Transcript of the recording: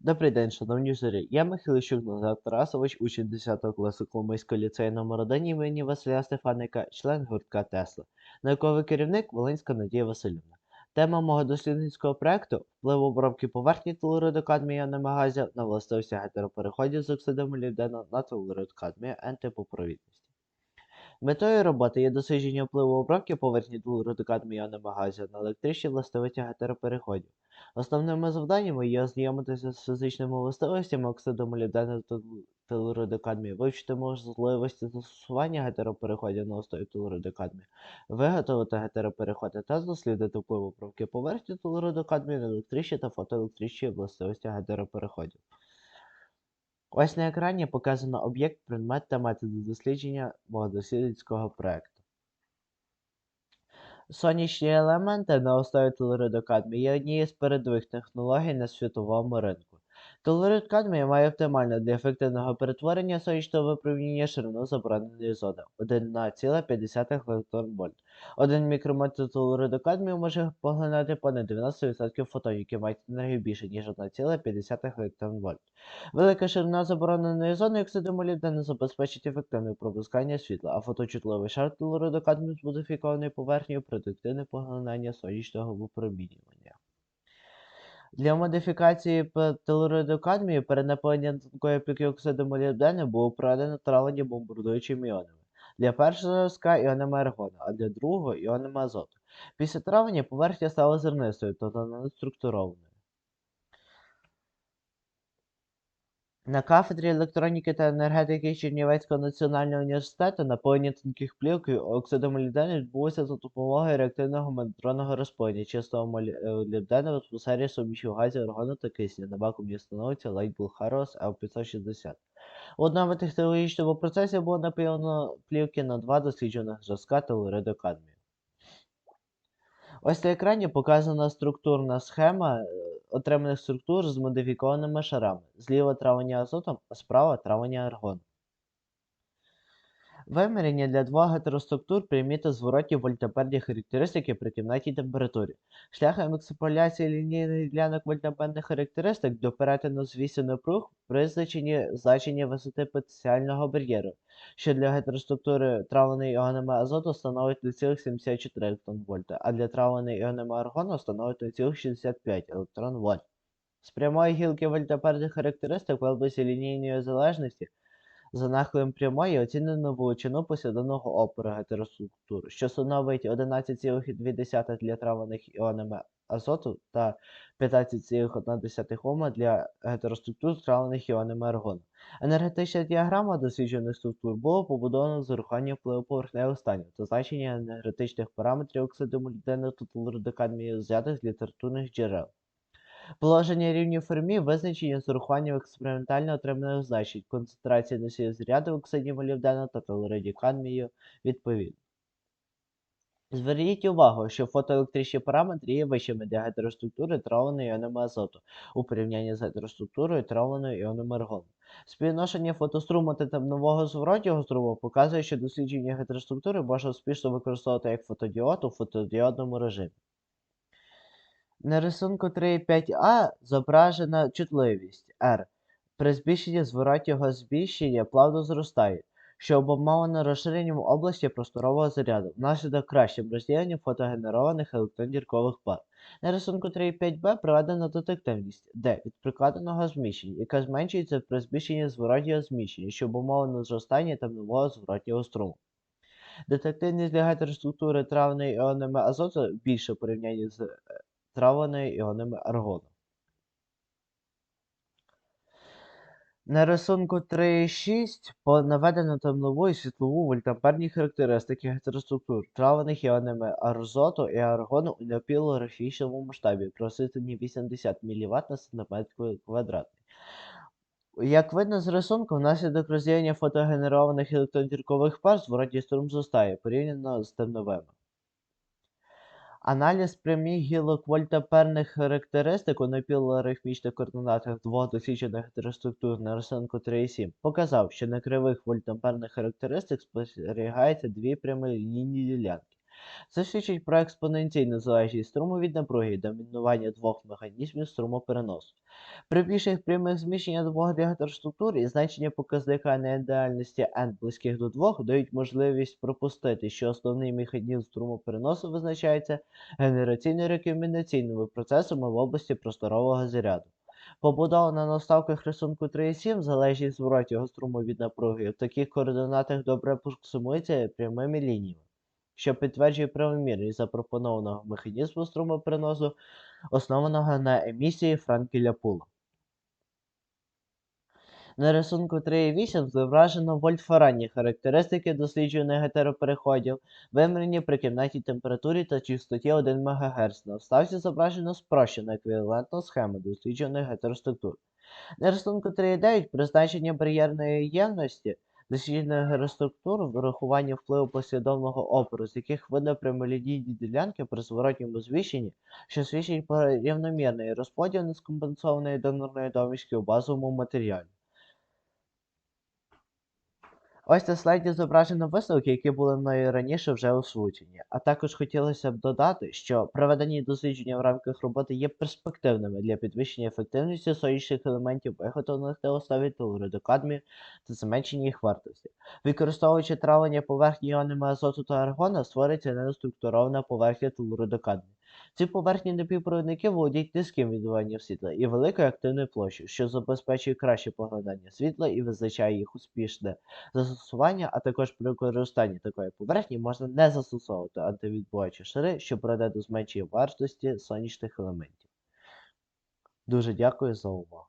Добрий день, шановні журі. Я Михайлищук Назар Тарасович, учень 10 класу Коломийського ліцею номер 1 імені Василя Стефаника, член гуртка Тесла, науковий керівник Волинська Надія Васильівна. Тема мого дослідницького проекту вплив обробки поверхні телуриду кадмія на на властивості гетеропереходів з оксидом молібдену на телурид кадмія N-типу провідності. Метою роботи є дослідження впливу обробки поверхні кадмія на магазі на електричні властивості гетеропереходів. Основними завданнями є ознайомитися з фізичними властивостями оксиду молібдену та телуриду вивчити можливості застосування гетеропереходів на основі телуриду кадмію, виготовити гетеропереходи та дослідити вплив обробки поверхні телуриду кадмію на електричні та фотоелектричні властивості гетеропереходів. Ось на екрані показано об'єкт, предмет та методи дослідження мого дослідницького проекту. Сонячні елементи на основі телуриду кадмію є однією з передових технологій на світовому ринку. Телурид кадмію має оптимальну для ефективного перетворення сонячного випромінення ширину забороненої зони 1,5 електрон-вольт. Один мікрометр телуриду кадмію може поглинати понад 90% фотонів, які мають енергію більше, ніж 1,5 електрон-вольт. Велика ширина забороненої зони оксиду молібдену забезпечить ефективне пропускання світла, а фоточутливий шар телуриду кадмію з модифікованою поверхнею продуктивне поглинання сонячного випромінювання. Для модифікації п- телуриду кадмію перед наповненням тонкої оксиду молібдену було проведено травлення бомбардуючими іонами. Для першого зразка іонами аргону, а для другого іонами азоту. Після травлення поверхня стала зернистою, тобто неструктурованою. На кафедрі електроніки та енергетики Чернівецького національного університету напоєння тонких плівкою оксидом молібдену відбулося за допомогою реактивного ментронного розпилення чистого молібдену в атмосфері сумішів газів аргону та кисню на вакуумній установці Lightbulb Harros L560. У одному технологічному процесі було напилено плівки на два досліджених зразка телуриду кадмію. Ось на екрані показана структурна схема е, отриманих структур з модифікованими шарами. Зліва травлення азотом, а справа травлення аргоном. Виміряння для двох гетероструктур приймі та зворотні вольтамперні характеристики при кімнатній температурі. Шляхом екстраполяції лінійних ділянок вольтамперних характеристик до перетину звісу напруг призначені значення висоти потенціального бар'єру, що для гетероструктури травленої іонами азоту становить 0,74 електрон вольта, а для травленої іонами аргону становить 0,65 електрон вольт. З прямої гілки вольтамперних характеристик в області лінійної залежності за нахилем прямої оцінено величину послідовного опору гетероструктур, що становить 11,2 для травлених іонами азоту та 15,1 Ом для гетероструктур, травлених іонами аргону. Енергетична діаграма досліджених структур була побудована з урахуванням впливу поверхневих станів та значення енергетичних параметрів оксиду молібдену та кадмію взятих з літературних джерел. Положення рівнів Фермі визначені з урахуванням експериментально отриманих значень концентрації носіїв заряду в оксиді молібдену та телуриді кадмію відповідно. Зверніть увагу, що фотоелектричні параметри є вищими для гетероструктури травленої іонами азоту у порівнянні з гетероструктурою травленою іонами аргону. Співвідношення фотоструму та темнового зворотнього струму показує, що дослідження гетероструктури можна успішно використовувати як фотодіод у фотодіодному режимі. На рисунку 3.5а зображена чутливість R. При збільшенні зворотнього збільшення плавно зростає, що обумовлено розширенням області просторового заряду внаслідок кращим розділенням фотогенерованих електрон-діркових пар. На рисунку 3.5b проведена детективність D від прикладеного зміщення, яка зменшується при збільшенні зворотнього зміщення, що обумовлено зростання темнового зворотнього струму. Детективність для гетероструктури травної іонами азоту більше в порівнянні з травленою іонами аргону. На рисунку 3.6 по- наведено темнову і світлову вольтамперні характеристики гетероструктур, травлених іонами азоту і аргону у напілографічному масштабі при освітленні 80 мВт на сантиметр квадратний. Як видно з рисунку, внаслідок розділення фотогенерованих електродіркових пар зворотній струм зростає порівняно з темновими. Аналіз прямих гілок вольтамперних характеристик у напівлогарифмічних координатах двох досвідчених інтерструктур на рисунку 3,7 показав, що на кривих вольтамперних характеристик спостерігається дві прямі лінії ділянки. Це свідчить про експоненційну залежність струму від напруги і домінування двох механізмів струмопереносу. При більших прямих зміщення двох діаметроструктур і значення показника неідеальності n близьких до 2 дають можливість пропустити, що основний механізм струмопереносу визначається генераційно-рекомендаційними процесами в області просторового заряду. Побудована на ставках рисунку 3,7 залежність зворотнього струму від напруги в таких координатах добре апроксимується прямими лініями, що підтверджує правомірність запропонованого механізму струмопереносу, основаного на емісії Франкеля Пула. На рисунку 3.8 зображено вольтфаранні характеристики досліджуваних гетеропереходів, вимірені при кімнатній температурі та частоті 1 МГц. На вставці зображено спрощена еквівалентна схема досліджуваних гетероструктур. На рисунку 3.9 призначення бар'єрної ємності досліджених гетероструктур врахування впливу послідовного опору, з яких видно прямолінійні ділянки при зворотньому звіщенні, що свідчить про рівномірний розподіл нескомпенсованої донорної домішки у базовому матеріалі. Ось на слайді зображено висновки, які були мною раніше вже озвучені. А також хотілося б додати, що проведені дослідження в рамках роботи є перспективними для підвищення ефективності сонячних елементів, виготовлених на основі телуриду кадмію та зменшення їх вартості. Використовуючи травлення поверхні іонами азоту та аргона, створюється неструктурована поверхня телуриду кадмію. Ці поверхні напівпровідники володіють низьким відбиванням світла і великою активною площею, що забезпечує краще поглинання світла і визначає їх успішне застосування, а також при використанні такої поверхні можна не застосовувати антивідбиваючі шари, що приведе до зменшення вартості сонячних елементів. Дуже дякую за увагу.